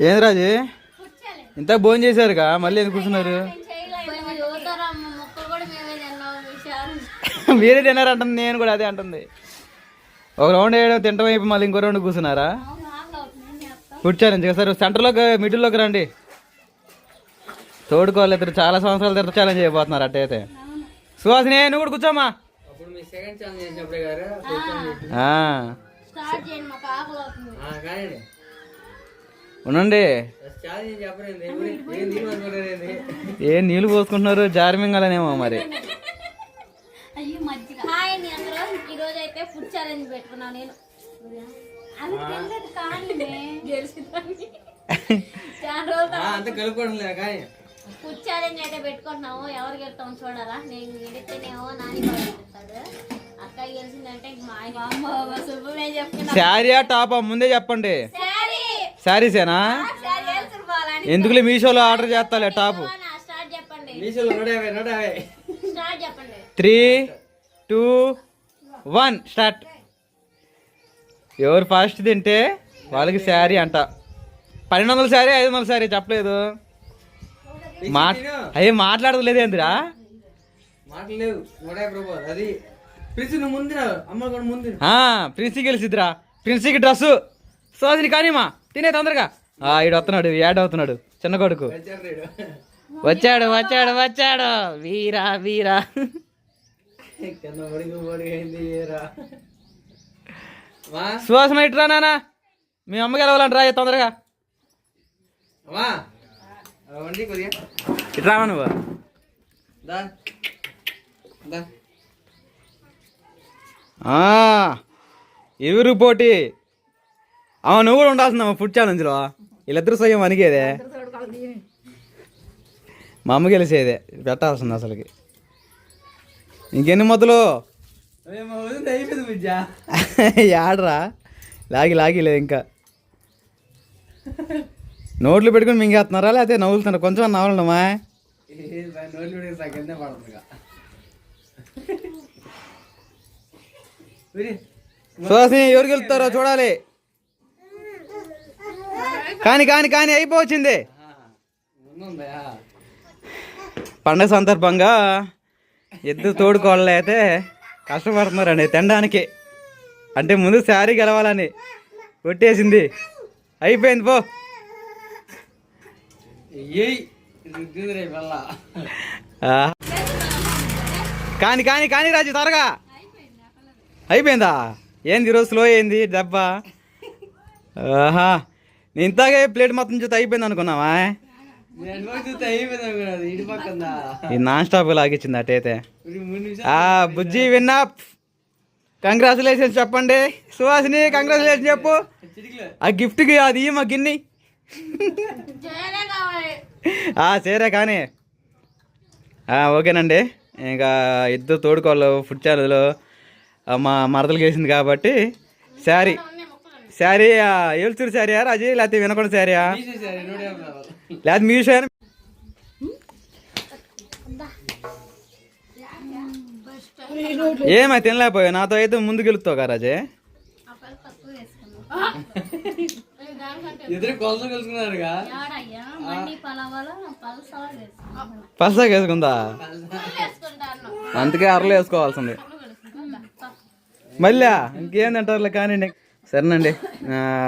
ఏంది రాజు? ఇంత భోజనం చేశారుగా? మళ్ళీ ఎందుకు కూర్చున్నారు? మీరే తిన్నారంటుంది నేను కూడా అదే అంటుంది. ఒక రౌండ్ వేయడం తింటం అయిపోయి మళ్ళీ ఇంకో రౌండ్ కూర్చున్నారా? కూర్చోండి సార్ సెంటర్లోకి మిడిల్లోకి రండి. తోడుకోవాలి ఇద్దరు చాలా సంవత్సరాల తర్వాత ఛాలెంజ్ అయిపోతున్నారు అట్టయితే సుహాసిని నువ్వు కూడా కూర్చోమ్మా. అప్పుడు మీ సెకండ్ ఛానల్ చేసినప్పుడే గారు ఆ, స్టార్ట్ చేయండి ఉండండి. ఏం నీళ్ళు పోసుకుంటున్నారు? జారిమింగలనేమో మరి. ఫుడ్ ఛాలెంజ్ అయితే పెట్టుకుంటున్నాము. ఎవరు చూడాలా? నేను గెలిస్తేనేమో నాని గెలుస్తాడు. అక్క గెలిచిందంటే మా అమ్మ శుభమే చెప్తున్నా. శారీయా టాపా? ముందే చెప్పండి. శారీసేనా ఎందుకులే మీషోలో ఆర్డర్ చేస్తాలే top? Three two one start. ఎవరు ఫస్ట్ తింటే వాళ్ళకి శారీ అంట. పన్నెండు వందల శారీ ఐదు వందల శారీ చెప్పలేదు. మా అయ్యే మాట్లాడలేదు ఏందిరా? మాటలు లేవు. నూట యాభై రూపాయలు. అది ప్రిన్స్ నువ్వు ముందు అమ్మ కూడా ముందు ఆ, ప్రిన్సీ గెలిచిద్దిరా ప్రిన్సీకి డ్రెస్సు. సోదిని కానీమా. తినే తొందరగా. ఆ ఈడు వస్తున్నాడు యాడ్ అవుతున్నాడు చిన్న కొడుకు. వచ్చాడు వచ్చాడు వచ్చాడు. వీరా వీరా. సువాసన ఇట్రా నానా? మీ అమ్మ గెలవాలంట రా తొందరగా? అమ్మా. వండి కొద్దిగా. ఇట్రా నువ్వు. దా. దా. ఆ, ఎవరు పోటీ. అవ నువ్వు కూడా ఉండాల్సిందమ్మా ఫుడ్ ఛాలెంజ్లో వీళ్ళిద్దరు సొయ్యం అనిగేదే మా అమ్మ గెలిచేదే. పెట్టాల్సింది అసలుకి. ఇంకెన్ని మొదలు? యాడరా? లాగి లాగి లేదు ఇంకా. నోట్లు పెట్టుకుని మింగేస్తున్నారా? లేకపోతే నవ్వులుతున్నారు కొంచెం సుహాసిని ఎవరు గెలుస్తారో చూడాలి. కానీ కానీ కానీ అయిపోవచ్చింది. పండగ సందర్భంగా ఇద్దరు తోడుకోళ్ళు అయితే కష్టపడుతున్నారండి తినడానికి. అంటే ముందు శారీ గెలవాలని కొట్టేసింది. అయిపోయింది పో. కానీ కానీ కానీ రాజు త్వరగా. అయిపోయిందా? ఏంది ఈరోజు స్లో అయింది దెబ్బ? ఆహా. నేను ఇంతాగే ప్లేట్ మొత్తం చూస్తే అయిపోయింది అనుకున్నావా నేను ఈ స్టాప్ లాగిచ్చింది అటైతే బుజ్జి విన్నా కంగ్రాచులేషన్స్ చెప్పండి. సుహాసిని కంగ్రాచులేషన్ చెప్పు. ఆ గిఫ్ట్కి అది మా గిన్ని. ఆ సరే కానీ. ఆ, ఓకేనండి. ఇంకా ఇద్దరు తోడుకోవాలి ఫుడ్ ఛానల్లో మా మరదలు వేసింది కాబట్టి శారీ. శారీ ఏల్చూరు శారీ రాజీ? లేకపోతే వినకొండ శారీయా? లేకపోతే మీ శారీ ఏమై తినలేకపోయా? నాతో అయితే ముందు గెలుస్తావు కదా రాజే? పసగా వేసుకుందా? అందుకే అరలు వేసుకోవాల్సింది. మళ్ళా ఇంకేం తింటారులే కానీ సరేనండి.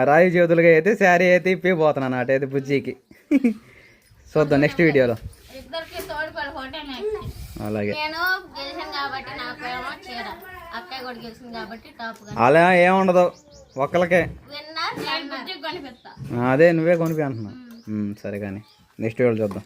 రాయి చేతులుగా అయితే శారీ అయితే ఇప్పిపోతున్నాను అటైతే బుజ్జికి. చూద్దాం నెక్స్ట్ వీడియోలో. అలాగే. నేను గెలిచాను కాబట్టి నాకు ఏమో చీర. అక్కయ్య కూడా గెలిచింది కాబట్టి టాప్గా అలా ఏముండదు. ఒక్కలకే అదే నువ్వే కొనిపి అంటున్నా. సరే కానీ. నెక్స్ట్ వీడియో చూద్దాం.